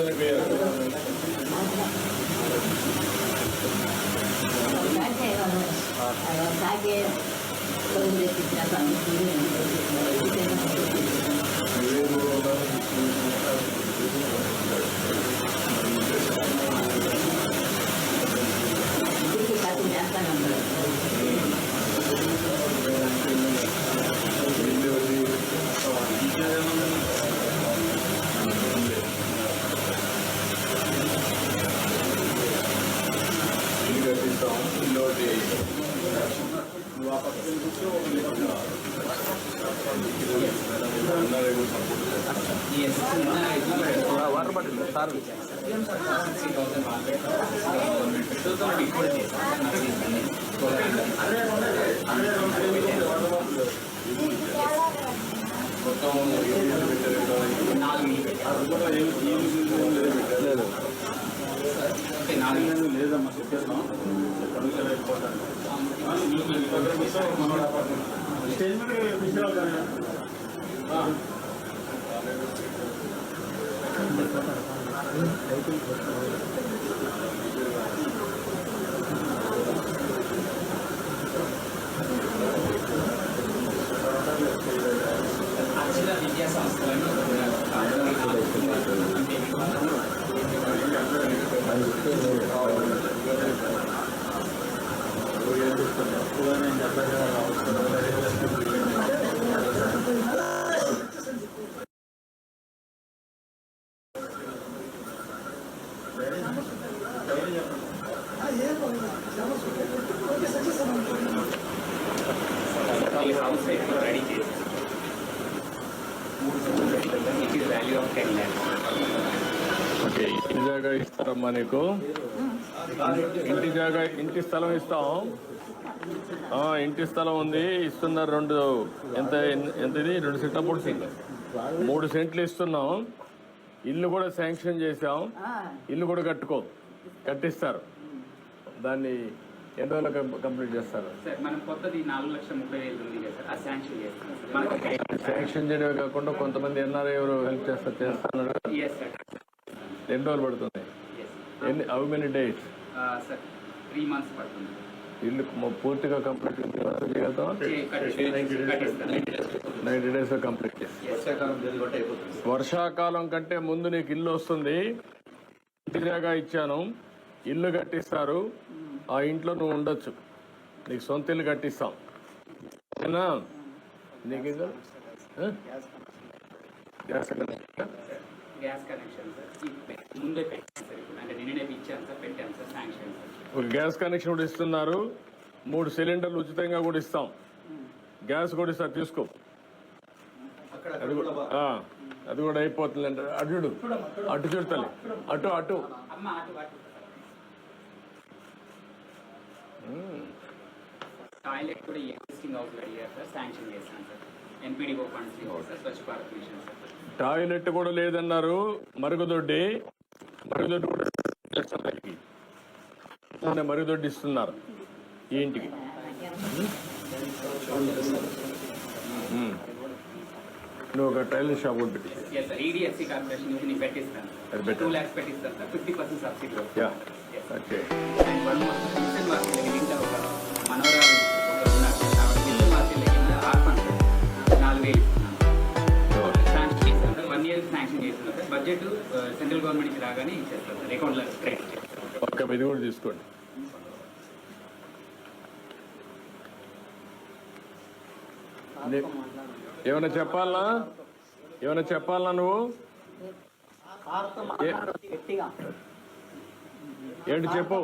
ఎట్లా నువ్వు ఆ పక్కన కూర్చో వాటర్ బాటిల్ సార్ మొత్తం నాలుగు. లేదు లేదమ్మా చెప్పేస్తాం. కమిషన్ అయిపోతాను అక్షర హౌస్ ఇప్పుడు రెడీ చేసి మూడు సంవత్సరాలు it is value of ten lakhs okay ఇంటి జాగా ఇస్తారమ్మా నీకు. ఇంటి జాగా ఇంటి స్థలం ఇస్తాం. ఆ, ఇంటి స్థలం ఉంది ఇస్తున్నారు రెండు. ఎంత ఎంత ఇది రెండు సెంట్ల మూడు సెంట్లు మూడు సెంట్లు ఇస్తున్నాం. ఇల్లు కూడా శాంక్షన్ చేసాం ఇల్లు కూడా కట్టుకో కట్టిస్తారు. దాన్ని ఎన్ని రోజులు కంప్లీట్ చేస్తారు. సార్ మనం కొత్తది నాలుగు లక్షల ముప్పై వేలు ఉంది కదా సార్ ఆ శాంక్షన్ చేస్తాం. చేయడమే కాకుండా కొంతమంది ఎన్ఆర్ఐ ఎవరు హెల్ప్ చేస్తారు చేస్తున్నారు. ఎన్ని రోజులు పడుతుంది? ఎన్ని how many days sir three months పడుతుంది. ఇల్లు పూర్తిగా కంప్లీట్ నైన్టీ డేస్ కంప్లీట్ వర్షాకాలం కంటే ముందు నీకు ఇల్లు వస్తుంది. ఇచ్చాను. ఇల్లు కట్టిస్తారు. ఆ ఇంట్లో నువ్వు ఉండొచ్చు. నీకు సొంత ఇల్లు కట్టిస్తాం. ఓకేనా నీకు? Gas connection? గ్యాస్ కనెక్షన్ ముందే ఒక గ్యాస్ కనెక్షన్ కూడా ఇస్తున్నారు. మూడు సిలిండర్లు ఉచితంగా కూడా ఇస్తాం. గ్యాస్ కూడా ఇస్తా తీసుకో. అది కూడా ఆ, అది కూడా అయిపోతుంది అంటే అటు అటు చూడతలే అటు అటు అమ్మ అటు అటు టాయిలెట్ కూడా ఎగ్జిస్టింగ్ హౌస్ అడిగారు సార్ శాంక్షన్ చేస్తాను sir. NPDO funds sir Swachh Bharat mission sir. Toilet కూడా లేదన్నారు. మరుగుదొడ్డి. మరుగుదొడ్డి మరుగుదొడ్డి ఇస్తున్నారు ఉమ్. నువ్వు ఒక టైలర్ షాప్ కూడా పెట్టి. కార్పొరేషన్ నుంచి నేను పెట్టిస్తాను. అది పెట్టు. టూ ల్యాక్స్ పెట్టిస్తాను sir. Fifty percent subsidy ya. Okay central government నుంచి రాగానే అకౌంట్లో క్రెడిట్ ఒక్క ఇది కూడా తీసుకోండి. ఏమైనా చెప్పాలా ఏమైనా చెప్పాలా నువ్వు? ఏంటి చెప్పు.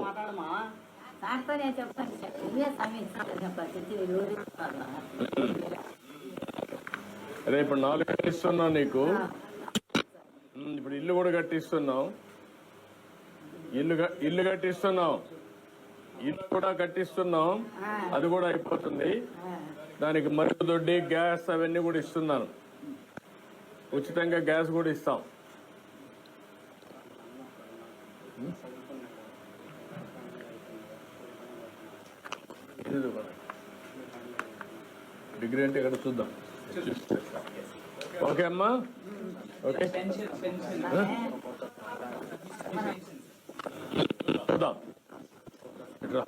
అదే ఇప్పుడు నాలుగు వేలు ఇస్తున్నావు నీకు. ఇప్పుడు ఇల్లు కూడా కట్టిస్తున్నావు ఇల్లు ఇల్లు కట్టిస్తున్నావు ఇల్లు కూడా కట్టిస్తున్నాం. అది కూడా అయిపోతుంది. దానికి మరుగుదొడ్డి గ్యాస్ అవన్నీ కూడా ఇస్తున్నాను. ఉచితంగా గ్యాస్ కూడా ఇస్తాం. డిగ్రీ అంటే ఇక్కడ చూద్దాం. ఓకే అమ్మా. ఓకే. పెన్షన్ పెన్షన్ చూద్దాం ఇట్రా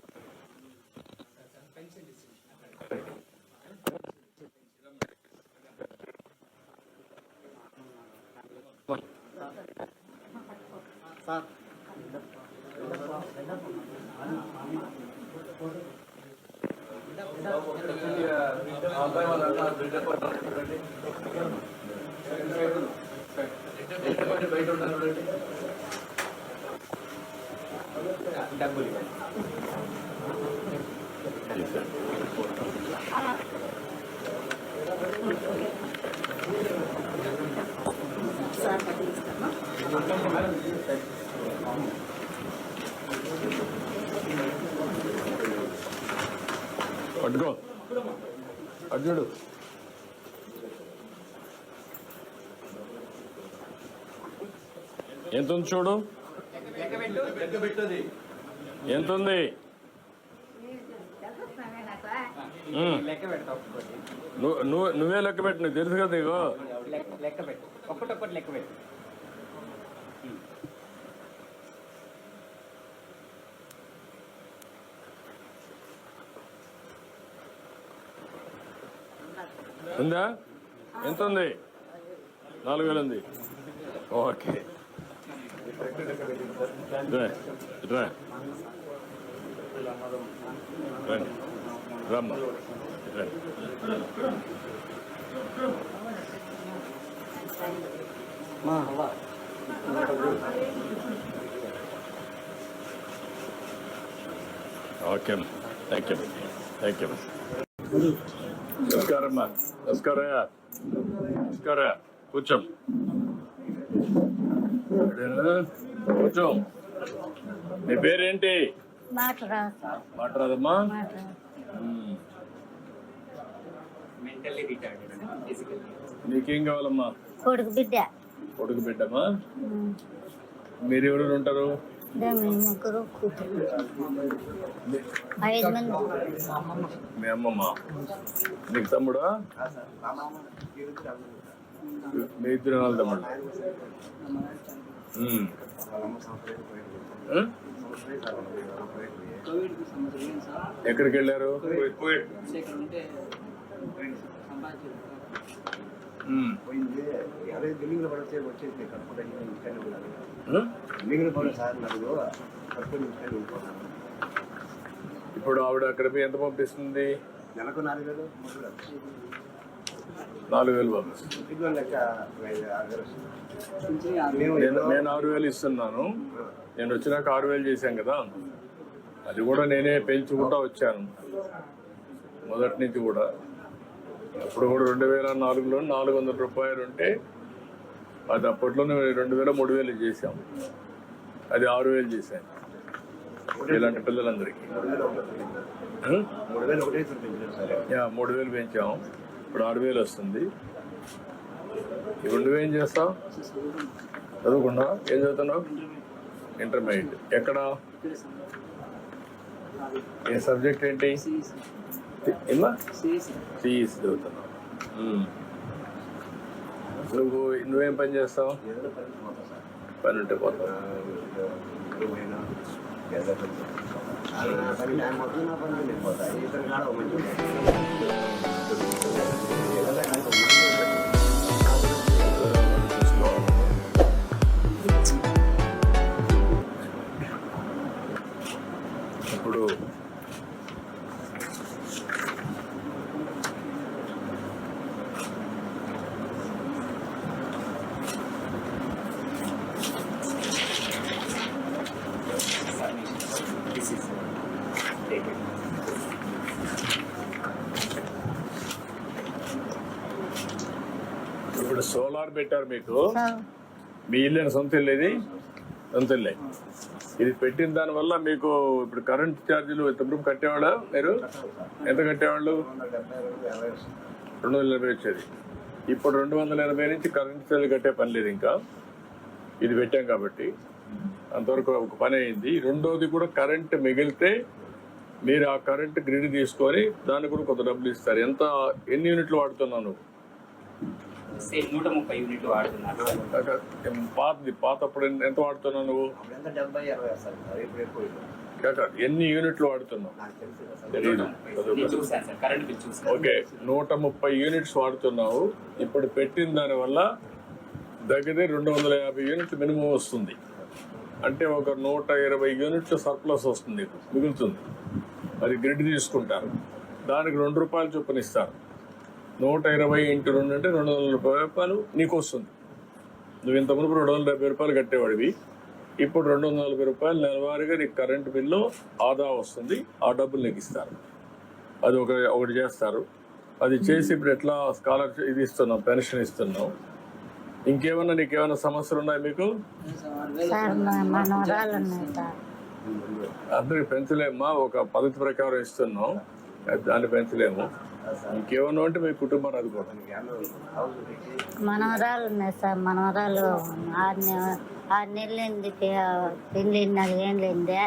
డబ్బులు ఇవ్వండి సార్ పట్టుకో. అర్జునుడు. ఎంత ఉంది చూడు? ఎంత ఉంది? నువ్వు నువ్వే లెక్క పెట్టు నీకు తెలుసు కదా నీకు? లెక్క పెట్టు ఒక్కటొక్కటి లెక్క పెట్టు ఉందా? ఎంత ఉంది? నాలుగు వేలు ఉంది. ఓకే. రా, రా. రండి రమ్మ రండి okay thank you thank you నమస్కారం అమ్మా నమస్కారం నమస్కారం కూర్చోం ఇక్కడేనా? కూర్చో నీ పేరేంటి? మాట్లాడదమ్మా. నీకేం కావాలమ్మా? కొడుకు బిడ్డ. కొడుకు బిడ్డమ్మా. మీరు ఎవరు ఉంటారు? మీ ముగ్గురు కూతురు ఐదు మంది. మీ అమ్మమ్మ. నీకు తమ్ముడా? మీ ఇద్దరు నాలుగు తమ్ముడు? ఎక్కడికి వెళ్ళారు ఇప్పుడు ఆవిడ అక్కడ పోయి ఎంత పంపిస్తుంది? నెలకు నాలుగు వేలు నాలుగు వేలు పంపిస్తుంది. నేను ఆరు వేలు ఇస్తున్నాను. నేను వచ్చినాక ఆరు వేలు చేశాను కదా. అది కూడా నేనే పెంచుకుంటా వచ్చాను. మొదటి నుంచి కూడా. అప్పుడు కూడా రెండు వేల నాలుగులో నాలుగు వందల రూపాయలు ఉంటే అది అప్పట్లోనే రెండు వేల మూడు వేలు చేసాం అది ఆరు వేలు చేశాను ఇలాంటి పిల్లలందరికీ. మూడు వేలు యా మూడు వేలు పెంచాం. ఇప్పుడు ఆరు వేలు వస్తుంది. ఇప్పుడు నువ్వేం చేస్తావు? చదువుకున్నా ఏం చదువుతున్నావు? ఇంటర్మీడియట్. ఎక్కడ? ఏ సబ్జెక్ట్ ఏంటి? ఏమా సిఈసి చదువుతున్నావు. నువ్వు నువ్వేం పని చేస్తావు? పని ఉంటే పోతావు పని నా పని పోతా కాడ మంచి పెట్టారు మీకు? మీ ఇల్లు సొంత ఇల్లు ఇది? సొంత ఇల్లే. ఇది పెట్టిన దాని వల్ల మీకు ఇప్పుడు కరెంట్ ఛార్జీలు ఎంతప్పుడు కట్టేవాళ్ళ మీరు? ఎంత కట్టేవాళ్ళు? రెండు వందల ఎనభై వచ్చేది. ఇప్పుడు రెండు వందల ఎనభై నుంచి కరెంట్ ఛార్జీలు కట్టే పని లేదు ఇంకా. ఇది పెట్టాం కాబట్టి. అంతవరకు ఒక పని అయింది. రెండోది కూడా కరెంట్ మిగిలితే మీరు ఆ కరెంట్ గ్రిడ్ తీసుకొని దానికి కూడా కొంత డబ్బులు ఇస్తారు. ఎంత ఎన్ని యూనిట్లు వాడుతున్నావు నువ్వు? సేమ్ నూట ముప్పై యూనిట్లు వాడుతున్నారు. పాతది పాత అప్పుడు ఎన్- ఎంత వాడుతున్నావు నువ్వు? డెబ్బై అరవై సార్ ఇప్పుడు ఎక్కువ ఎన్ని యూనిట్లు వాడుతున్నావు? ఓకే నూట ముప్పై యూనిట్స్ వాడుతున్నావు. ఇప్పుడు పెట్టిన దాని వల్ల దగ్గర రెండు వందల యాభై యూనిట్లు మినిమం వస్తుంది. అంటే ఒక నూట ఇరవై యూనిట్లు సర్ప్లస్ వస్తుంది మిగులుతుంది. అది గ్రిడ్ తీసుకుంటారు. దానికి రెండు రూపాయలు చొప్పున ఇస్తారు. నూట ఇరవై ఇంటూ రెండు అంటే రెండు వందల ముప్పై రూపాయలు నీకు వస్తుంది. నువ్వు ఇంత మునుపు రెండు వందల డెబ్బై రూపాయలు కట్టేవాడివి. ఇప్పుడు రెండు వందల నలభై రూపాయలు నెలవారీగా నీకు కరెంట్ బిల్లు ఆదా వస్తుంది. ఆ డబ్బులు నీకు ఇస్తారు. అది ఒక ఒకటి చేస్తారు. అది చేసి ఇప్పుడు ఎట్లా స్కాలర్షిప్ ఇది ఇస్తున్నాం పెన్షన్ ఇస్తున్నాం ఇంకేమన్నా నీకేమైనా సమస్యలు ఉన్నాయి మీకు? అందరికి పెంచలేమ్మా ఒక పద్ధతి ప్రకారం ఇస్తున్నాం. దాన్ని పెంచలేము. ఇంకేమన్నా అంటే మీ కుటుంబం అది మనవరాలు ఉన్నాయి సార్ మనవరాలు ఆరు నె- ఆరు నెలలైంది పెళ్ళి నాలుగేళ్ళైంది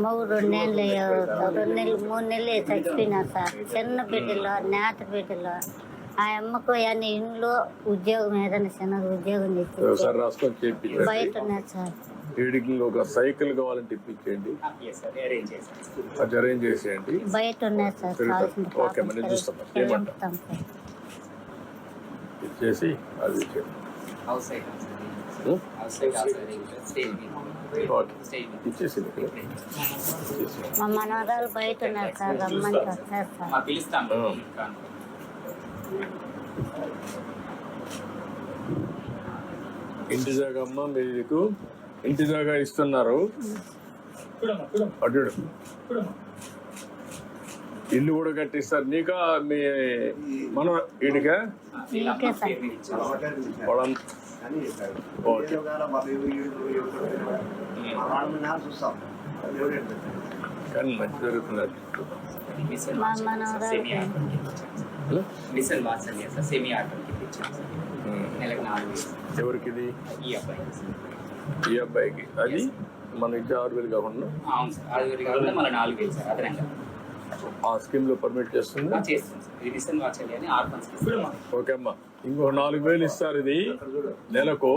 మగ రెండేళ్ళు రెండు నెలలు మూడు నెలలు చచ్చిపోయినా సార్ చిన్న బిడ్డలో నేత బిడ్డలో. ఆ అమ్మకు అన్ని ఇంట్లో ఉద్యోగం ఏదైనా చిన్న ఉద్యోగం తెచ్చి చేయించండి. బయట ఉన్నారు సార్. వీడికి ఒక సైకిల్ ఎస్ సార్ అరేంజ్ చేశాను అది అరేంజ్ చేసేయండి. బయట ఉన్నారు సార్ ఓకే, ఇచ్చేసి అది ఇచ్చేసి మా మనవరాలు బయట ఉన్నారు సార్ రమ్మని వస్తారు సార్. ఇంటి జాగా అమ్మ మీకు ఇంటి జాగా ఇస్తున్నారు. అటు ఇల్లు కూడా కట్టిస్తారు. నీకా మీ మన చెప్పారు? కానీ మంచి జరుగుతున్నారు మిషన్ మా మనవరాలు సెమీ ఆటోకి ఇచ్చాను మిషన్ వాత్సల్య సార్. సెమీ ఆటోకి ఇచ్చాను సార్ నెలకు నాలుగు వేలు. ఎవరికి ఇది ఈ అబ్బాయి ఈ అబ్బాయికి. అది మన ఇచ్చే ఆరు వేలు కాకుండా? అవును సార్ ఆరు వేలు కాకుండా మళ్ళీ నాలుగు వేలు సార్ అదనంగా. ఆ స్కీమ్లో పర్మిట్ చేస్తుంది? సార్. ఇది వాత్సల్య అని ఓకే అమ్మా. ఇంకో నాలుగు వేలు ఇస్తారు ఇది. నెలకు?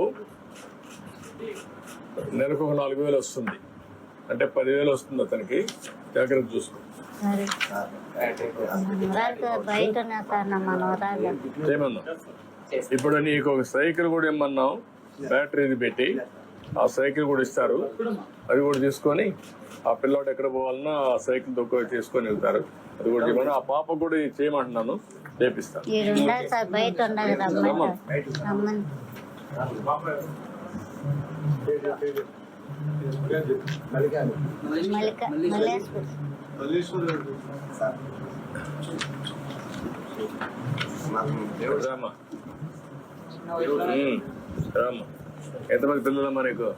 నెలకు ఒక నాలుగు వేలు వస్తుంది. అంటే పదివేలు వస్తుంది అతనికి. జాగ్రత్త చూసుకో. బయట ఇప్పుడు నీకు ఒక సైకిల్ కూడా ఇమ్మన్నాం బ్యాటరీది పెట్టి. ఆ సైకిల్ కూడా ఇస్తారు. అది కూడా తీసుకొని ఆ పిల్లోడు ఎక్కడ పోవాలన్నా ఆ సైకిల్ తొక్క తీసుకొని వెళ్తారు. అది కూడా చేయమని ఆ పాప కూడా చేయమంటున్నాను. చేపిస్తాను. మల్లిక. రామ్మా ఉమ్, రామ్మా ఎంతమంది పిల్లలమ్మా నీకు.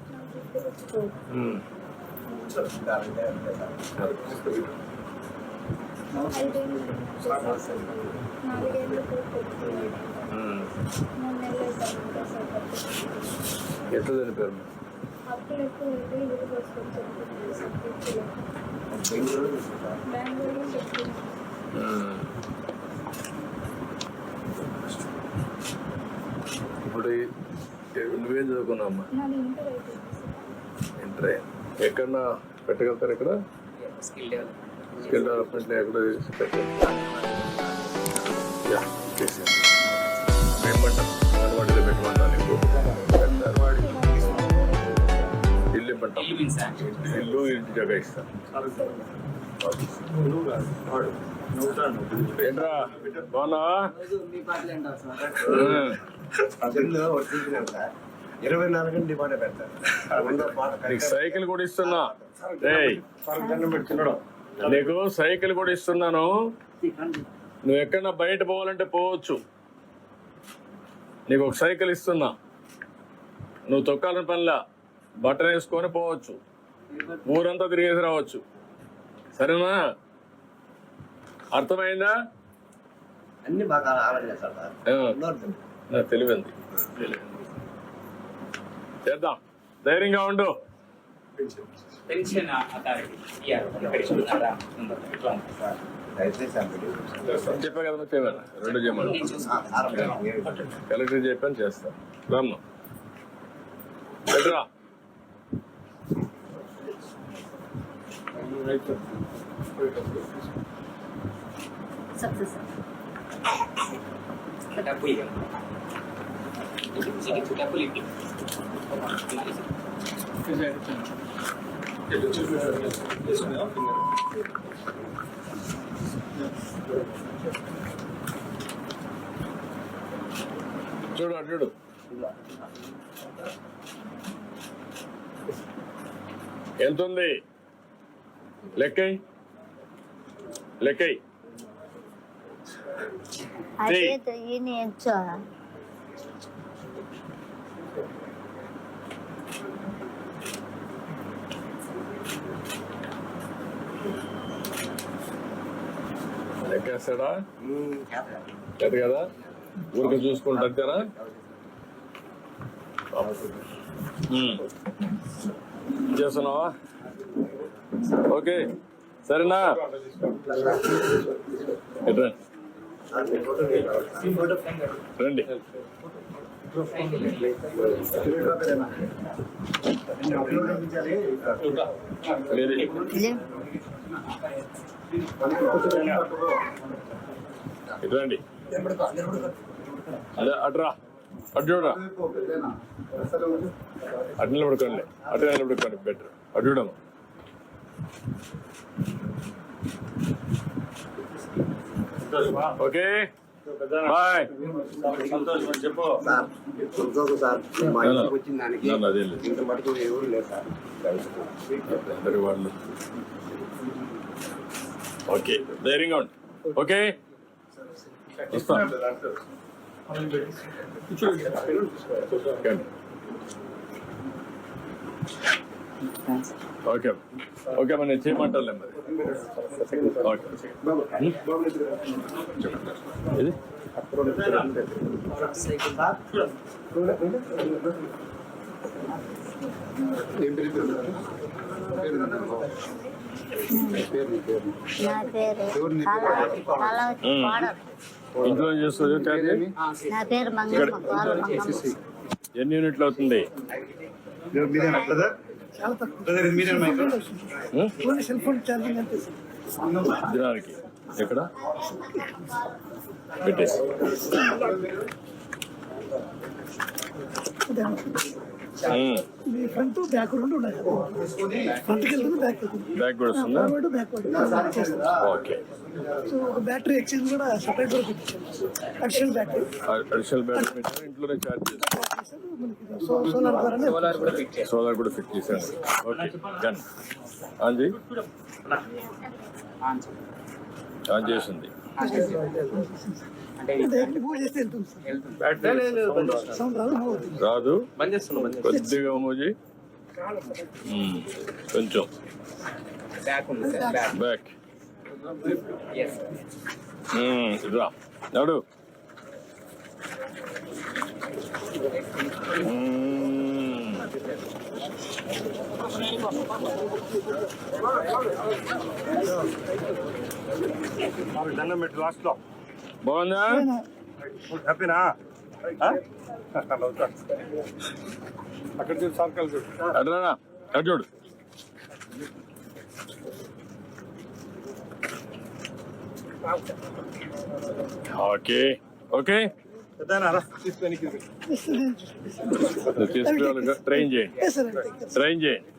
ఎట్లా చనిపోయారు. ఇప్పుడు నువ్వేం చదువుకున్నావు అమ్మా ఇంటర్ ఎక్కడన్నా పెట్టగలుగుతారు ఇక్కడ? స్కిల్ డెవలప్ స్కిల్ డెవలప్మెంట్ ఎక్కడ పెట్టారు యా, ఇల్లు ఇంటి జగ ఏంట్రా? బాగున్నావా? ఇరవై నాలుగు డిమాండ్ సైకిల్ కూడా ఇస్తున్నా. నీకు సైకిల్ కూడా ఇస్తున్నాను. నువ్వు ఎక్కడన్నా బయట పోవాలంటే పోవచ్చు. నీకు ఒక సైకిల్ ఇస్తున్నా. నువ్వు తొక్కాలని పనిలా. బట్టలు వేసుకొని పోవచ్చు. ఊరంతా తిరిగేసి రావచ్చు. సరేనా? అర్థమైందా? అన్ని తెలివింది. చేద్దాం. ధైర్యంగా ఉండు. చెప్పా కదా చేయమన్నా రెండు చూసుకుంటాను. కలెక్టర్ చెప్పాను చేస్తా. రామ్మా. ఇవ్వండి. డబ్బులు ఇవ్వండి. చూడు అటు చూడు ఎంత ఉంది లెక్కై లెక్కై లెక్కేస్తాడా లేదు కదా ఊరికి చూసుకుంటారా చేస్తున్నావా ఓకే. సరేనా? రండి. మీరే రండి అదే అట్రా. అటు చూడరా. అటు నిలబడుకోండి. అటు నిలబడుకోండి. బెటర్. అటు చూడము ఓకే బాయ్ సార్ సంతోషం సార్ మా ఇంటికి వచ్చిన దానికి నన్ను అదే లేదు ఇంత మటుకు ఎవరు లేదు సార్ అందరి వాళ్ళు ఓకే ధైర్యంగా ఉండి ఓకే వస్తా ఓకే. ఓకే మరి నేను చేయమంటానులే మరి. ఓకే. ఇంట్లో చేస్తుంది నా పేరు ఎన్ని యూనిట్లు అవుతుంది? దినానికి ఎక్కడ పెట్టేసి ఉం. మీ ఫ్రంట్ బ్యాక్ రెండు ఉన్నాయి. ఫ్రంట్కి వెళ్తుంది బ్యాక్ బ్యాగ్ కూడా ఫార్వర్డ్ బ్యాక్ ఓకే. సో ఒక బ్యాటరీ ఎక్స్చేంజ్ కూడా సపరేట్ కూడా అడిషనల్ బ్యాటరీ అడిషనల్ బ్యాటరీ ఇంట్లోనే ఛార్జ్ సో సోలార్ ద్వారానే సోలార్ కూడా ఫిట్ చేస్తాం సోలార్ కూడా ఫిట్ చేశాను ఓకే డన్ చేయండి. ఆన్ చేసింది. రాదు. కొద్దిగా మోజీ. కొంచెం. బ్యాక్. రా నడు. దండం పెట్టి లాస్ట్లో. బాగుందా? హ్యాపీనా అక్కడ చూడు సర్కల్ చూడు. అట్లా అటు చూడు. ఓకే. ఓకే. ట్రైన్ చేయండి ట్రైన్ చేయండి